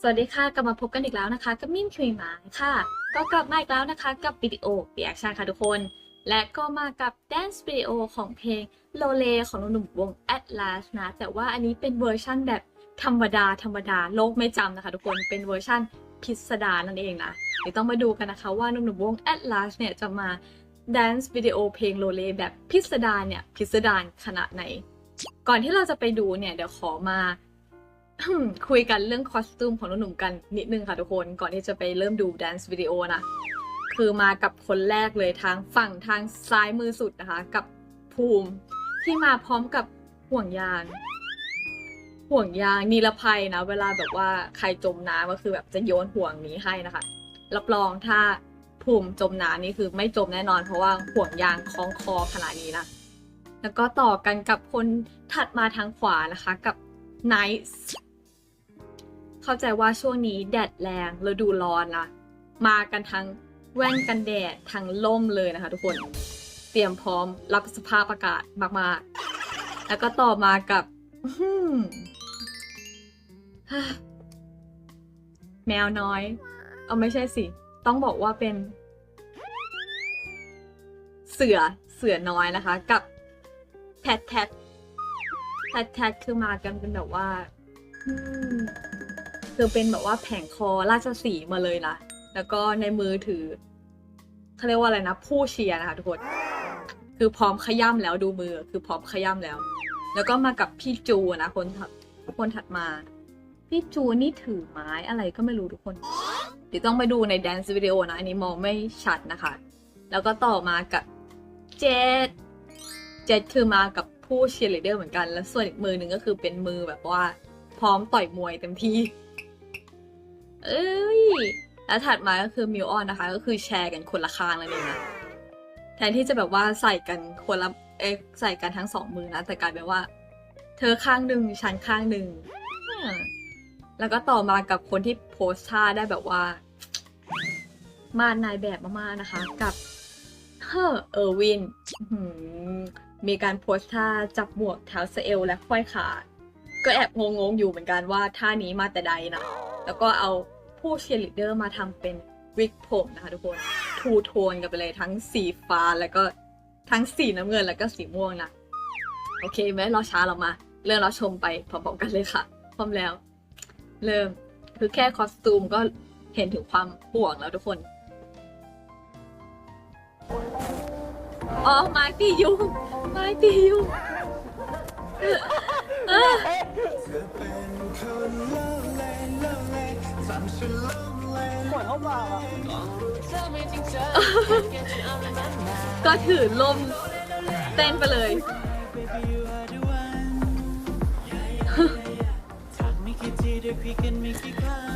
สวัสดีค่ะ กลับมาพบกันอีกแล้วนะคะ กับมิ่มคิวหมาค่ะ ก็กลับมาอีกแล้วนะคะ กับวิดีโอเปียกชาค่ะทุกคน และก็มากับแดนซ์วิดีโอของเพลงโลเลของหนุ่มวง Atlas นะ แต่ว่าอันนี้เป็นเวอร์ชั่นแบบธรรมดา ธรรมดา โลกไม่จำนะคะทุกคน เป็นเวอร์ชั่นพิสดารนั่นเองนะ เดี๋ยวต้องมาดูกันนะคะว่าหนุ่มวง Atlas เนี่ยจะมาแดนซ์วิดีโอเพลงโลเลแบบพิสดารเนี่ยพิสดารขนาดไหน ก่อนที่เราจะไปดูเนี่ยเดี๋ยวขอมา คุยกันเรื่องคอสตูมของหนุ่มๆกันนิดนึงค่ะทุกคนก่อนที่จะไปเริ่มดูแดนซ์วิดีโอนะ คือมากับคนแรกเลยทางฝั่งทางซ้ายมือสุดนะคะ กับภูมิที่มาพร้อมกับห่วงยาง ห่วงยางนิรภัยนะ เวลาแบบว่าใครจมน้ำก็คือแบบจะโยนห่วงนี้ให้นะคะ รับรองถ้าภูมิจมน้ำนี่คือไม่จมแน่นอน เพราะว่าห่วงยางคล้องคอขนาดนี้นะแล้วก็ต่อกันกับคนถัดมาทางขวานะคะกับ Nice เข้าใจว่าช่วงนี้แดดแรงฤดูร้อนนะมากันทั้งแว่นกันแดดทั้งล่มเลยนะคะ ทุกคน เตรียมพร้อมรับสภาพอากาศมากๆ แล้วก็ต่อมากับแมวน้อย เอาไม่ใช่สิ ต้องบอกว่าเป็น เสือเสือน้อยนะคะ กับแทดแทดแทดแทดคือมากันเป็นแบบว่า อืมคือเป็นแบบว่าแผงคอราชสีมาเลยนะ แล้วก็ในมือถือเขาเรียกว่าอะไรนะ ผู้เชียร์นะคะทุกคน คือพร้อมขย่ำแล้วดูมือ คือพร้อมขย่ำแล้ว แล้วก็มากับพี่จูนะคนถัดคนถัดมา พี่จูนี่ถือไม้อะไรก็ไม่รู้ทุกคน เดี๋ยวต้องไปดูในแดนซ์วิดีโอนะ อันนี้มองไม่ชัดนะคะ แล้วก็ต่อมากับเจดเจดคือมากับผู้เชียร์ลีเดอร์เหมือนกัน แล้วส่วนอีกมือหนึ่งก็คือเป็นมือแบบว่าพร้อมต่อยมวยเต็มที่ เอ้ย แล้วถัดมาก็คือมิวออนนะคะ ก็คือแชร์กันคนละข้างเลยนะแทนที่จะแบบว่าใส่กันคนละเอ๊ใส่กันทั้งสองมือนะ แต่กลายเป็นว่า เธอข้างหนึ่งฉันข้างหนึ่งแล้วก็ต่อมากับคนที่โพสท่าได้แบบว่า มานายแบบมากๆนะคะ กับเฮอร์เออร์วินมีการโพสท่าจับหมวกเท้าเอลและควายขาก็แอบงงๆอยู่เหมือนกันว่าท่านี้มาแต่ใดนะแล้วก็เอา ผู้เชียร์ลีดเดอร์มาทำเป็นวิกผมนะคะทุกคนทูโทนกันไปเลยทั้งสีฟ้าแล้วก็ทั้งสีน้ำเงินแล้วก็สีม่วงนะ โอเคไหมเราช้าเรามา เริ่มเราชมไปพร้อมๆกันเลยค่ะ พร้อมแล้ว เริ่มคือแค่คอสตูมก็เห็นถึงความห่วงแล้วทุกคนอ๋อไม้ตียุงไม้ตียุงเออ ปวดเข้ามาอะก็ถือลมเต้นไปเลย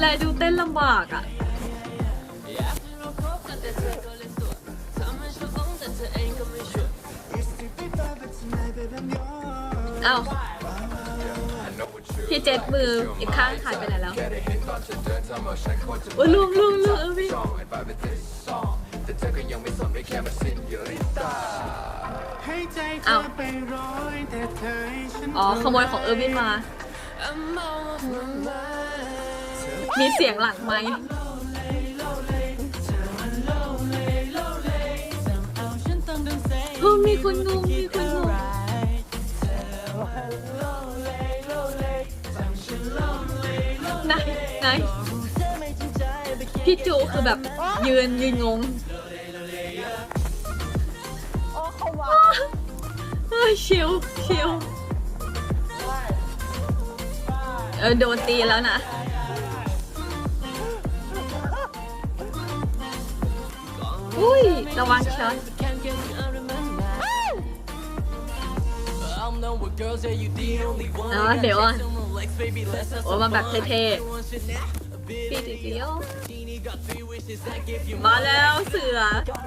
และดูเต้นลำบากอะเอ้า พี่เจ็ดมืออีกข้างหายไปไหนแล้วโอ้ยลุงลุงลุงเออพี่ให้ใจเธเอ้าอไปร้อยแต่เธอให้ฉันอ๋อขโมยของเออร์วินมา มีเสียงหลังไหมค์เอาฉันต้องเดินเซเออมีคนงงมีคนงง ไหนไหนพี่จูคือแบบยืนยืนงงโอ้เขาว่าเฮ้ยชิวชิวเออโดนตีแล้วนะอุ้ยระวังช็อตอ๋อเดี๋ยวอะ โอ้มาแบบเท่ๆปีติเดียวมาแล้วเสือ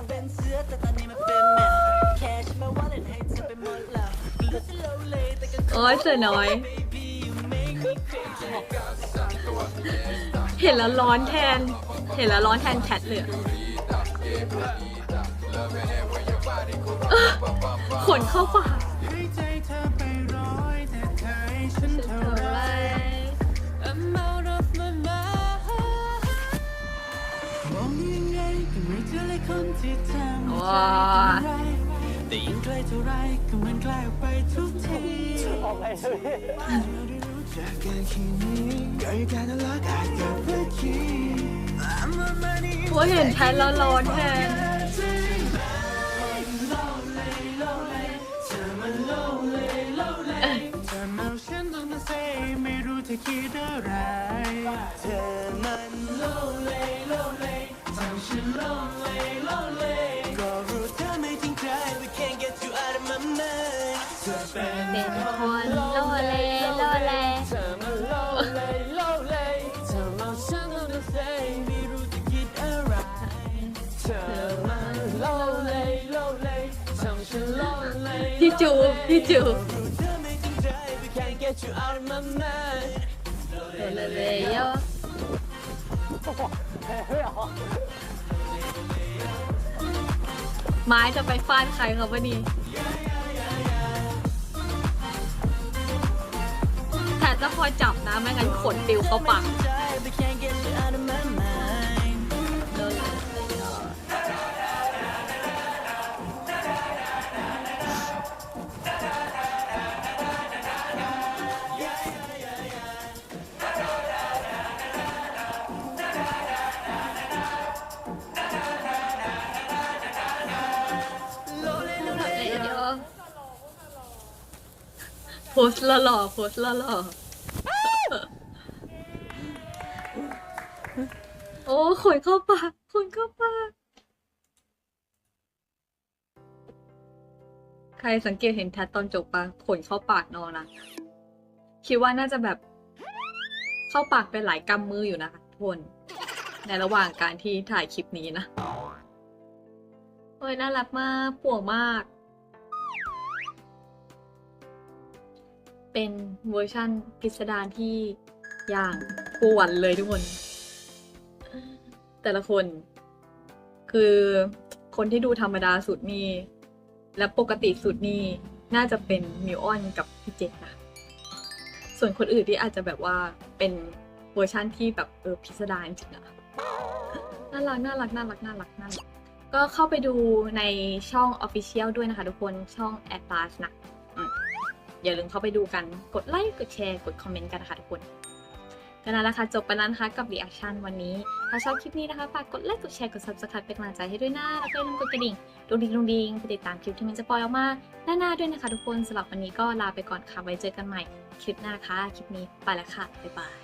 เป็นเสือแต่ตอนนี้มันเป็นแมวแค่ฉันมาว่าเล่นให้เธอไปหมดแล้วรู้สึกโลเลแต่ก็โอ้ยเสือน้อย เห็นแล้วร้อนแทน เห็นแล้วร้อนแทนแคทเลยอะเอ้อขนเข้าปาก ฉันเท่าไร I'm out of my mind มองยังไงก็ไม่เจอเลยคนที่ทำให้ใจเป็นไรแต่ยิ่งใกล้เท่าไรก็เหมือนใกล้ออกไปทุกทีออกไปเลยจากกันร้อห็นแพทแล้วร้อนแทน ไม่รู้เธอคิดอะไร เธอมันโลเลโลเลทำฉันโลเลโลเลก็รู้เธอไม่จริงใจ but can't get you out of my mind เธอเป็นเป็นคนโลเลโลเลเธอมันโลเลโลเลเธอเมาฉันต้องเซไม่รู้จะคิดอะไรเธอมันโลเลโลเลทำฉันโลเลพี่จูพี่จู รู้เธอไม่จริงใจ but can't get you out of my mind ไม้จะไปฟาดใครครับวันนี้แต่จะคอยจับนะ ไม่งั้นขนติวเข้าปาก โพสต์หล่อโพสต์หล่อโอ้ขนเข้าปากขนเข้าปากใครสังเกตเห็นแทตตอนจบปะขนเข้าปากนอนนะคิดว่าน่าจะแบบ เข้าปากไปหลายกำมืออยู่นะคะทุกคนในระหว่างการที่ถ่ายคลิปนี้นะโอ้ยน่ารักมากป่วงมาก เป็นเวอร์ชั่นพิสดารที่อย่างปวนเลยทุกคน แต่ละคน คือคนที่ดูธรรมดาสุดนี่และปกติสุดนี่น่าจะเป็นมิวออนกับพี่เจษนะส่วนคนอื่นที่อาจจะแบบว่าเป็นเวอร์ชั่นที่แบบเออพิสดารจริงอะน่ารักน่ารักน่ารักน่ารักน่ารักก็เข้าไปดูในช่อง Official ด้วยนะคะทุกคนช่อง a t l a s นะ อย่าลืมเข้าไปดูกันกดไลค์กดแชร์กดคอมเมนต์กันนะคะทุกคนก็นั่นแหละค่ะจบไปแล้วนะคะกับ reaction วันนี้ ถ้าชอบคลิปนี้นะคะฝากกดไลค์กดแชร์กด subscribe เป็นกำลังใจให้ด้วยนะแล้วก็อย่าลืมกดกระดิ่งดงดิงดงดิงไปติดตามคลิปที่มันจะปล่อยออกมาหน้าๆด้วยนะคะ ทุกคนสำหรับวันนี้ก็ลาไปก่อนค่ะไว้เจอกันใหม่คลิปหน้าค่ะคลิปนี้ไปแล้วค่ะบ๊ายบาย